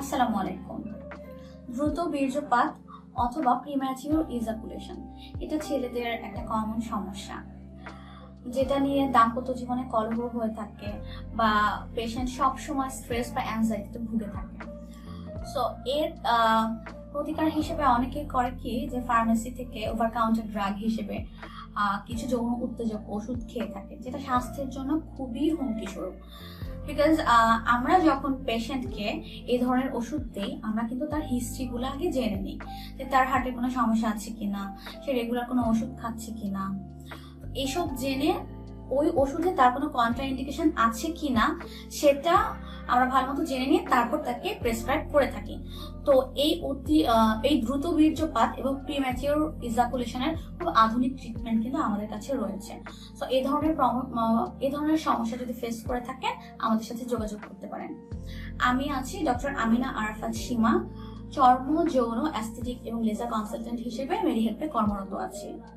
আসসালামু আলাইকুম। দ্রুত বীর্যপাত অথবা প্রিম্যাচিওর ইজাকুলেশন এটা ছেলেদের একটা কমন সমস্যা। যেটা নিয়ে দাম্পত্য জীবনে কলহ হয়ে থাকে বা পেশেন্ট সবসময় স্ট্রেস বা অ্যাংজাইটিতে ভুগে থাকে। সো এর প্রতিকার হিসেবে অনেকে করে কি যে ফার্মেসি থেকে ওভার কাউন্টার ড্রাগ হিসেবে কিছু যৌন উত্তেজক ওষুধ খেয়ে থাকে, যেটা স্বাস্থ্যের জন্য খুবই হুমকি স্বরূপ বিকজ আমরা যখন পেশেন্টকে এই ধরনের ওষুধ দিই, আমরা কিন্তু তার হিস্ট্রিগুলো আগে জেনে নিই যে তার হার্টে কোনো সমস্যা আছে কিনা, সে রেগুলার কোনো ওষুধ খাচ্ছে কিনা। এসব জেনে ওই ওষুধে তার কোনো কন্ট্রা ইন্ডিকেশন আছে কিনা, সেটা আমরা ভালো মতো জেনে নিয়ে তারপর তাকে প্রেসক্রাইব করে থাকি। তো এই অতি এই দ্রুত বীর্যপাত এবং প্রিম্যাচিওর ইজাকুলেশনের খুব আধুনিক ট্রিটমেন্ট কিন্তু আমাদের কাছে রয়েছে। তো এই ধরনের এই ধরনের সমস্যা যদি ফেস করে থাকেন, আমাদের সাথে যোগাযোগ করতে পারেন। আমি আছি ডক্টর আমিনা আরাফাত সীমা চর্ম যৌন অ্যাস্থেটিক এবং লেজার কনসালটেন্ট হিসেবে মেডিহেল্পে কর্মরত আছি।